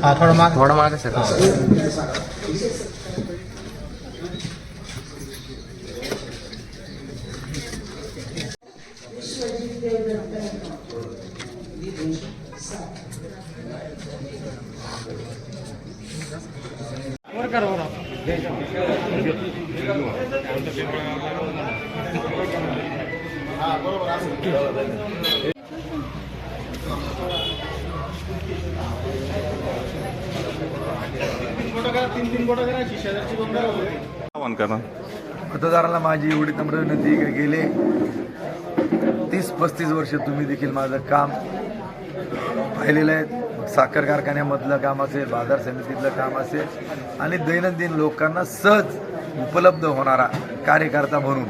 હા થોડો માર્ક થોડો માર્ક છે હા બરોબર आवाहन करा मतदाराला माझी एवढी नम्र विनंती इकडे गेले तीस पस्तीस वर्ष तुम्ही देखील माझं काम पाहिलेलं आहे. साखर कारखान्यामधलं काम असेल बाजार समितीतलं काम असेल आणि दैनंदिन लोकांना सहज उपलब्ध होणारा कार्यकर्ता म्हणून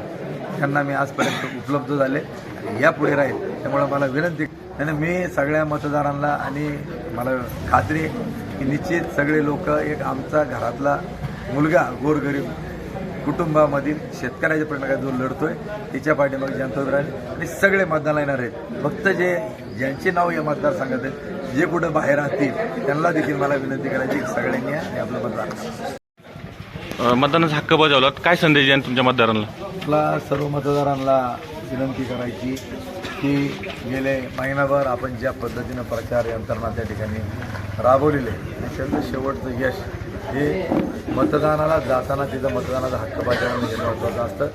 त्यांना मी आजपर्यंत उपलब्ध झाले. या यापुढे राहील त्यामुळे मला विनंती आणि मी सगळ्या मतदारांना आणि मला खात्री आहे की निश्चित सगळे लोक एक आमचा घरातला मुलगा गोरगरीब कुटुंबामधील शेतकऱ्याच्या प्रश्न जो लढतोय तिच्या पाठीमागे जनता राहील आणि सगळे मतदानाला येणार आहेत. फक्त जे ज्यांचे नाव या मतदारसंघात आहेत जे कुठं बाहेर राहतील त्यांना देखील मला विनंती करायची सगळ्यांनी आणि आपलं मतदान मतदानाचा हक्क बजावला काय संदेश द्याल तुमच्या मतदारांना? आपला सर्व मतदारांना विनंती करायची की गेले महिनाभर आपण ज्या पद्धतीनं प्रचार यंत्रणा त्या ठिकाणी राबवलेले आहे. त्याचं शेवटचं यश हे मतदानाला जाताना तिथं मतदानाचा हक्क बजावणं हे महत्त्वाचं असतं.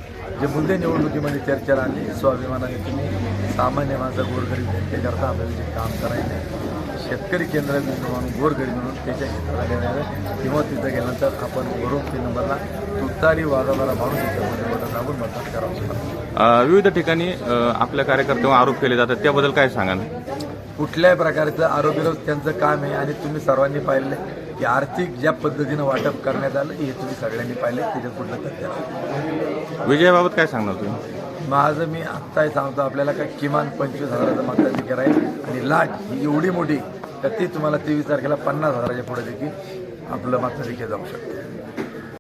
जे मुद्दे निवडणुकीमध्ये चर्चेला आणले स्वाभिमानाने तुम्ही सामान्य माणसं गोरगरीब जनतेकरता आपल्याला जे काम करायचं आहे शेतकरी केंद्रबिंदू म्हणून गोरगरीब म्हणून त्याच्या क्षेत्राला गेल्यावर किंवा तिथं गेल्यानंतर आपण वरून तीन नंबरला तुतारी वाजवणारा माणूस त्याच्यामध्ये दाबून मतदान करावं विविध ठिकाणी आपल्या कार्यकर्त्यांवर आरोप केले जातात. त्याबद्दल काय सांगाल? कुठल्याही प्रकारचं आरोग्यरोध त्यांचं काम आहे आणि तुम्ही सर्वांनी पाहिलं की आर्थिक ज्या पद्धतीनं वाटप करण्यात आलं हे तुम्ही सगळ्यांनी पाहिले त्याच्यात कुठलं तथ्य. विजयाबाबत काय सांगणार तुम्ही? माझं मी आत्ताही सांगतो आपल्याला काय किमान पंचवीस हजाराचं मताधिकार आहे. आणि लाट ही एवढी मोठी तर ती तुम्हाला तेवीस तारखेला पन्नास हजाराच्या पुढे देखील आपलं मताधिकार जाऊ शकतं.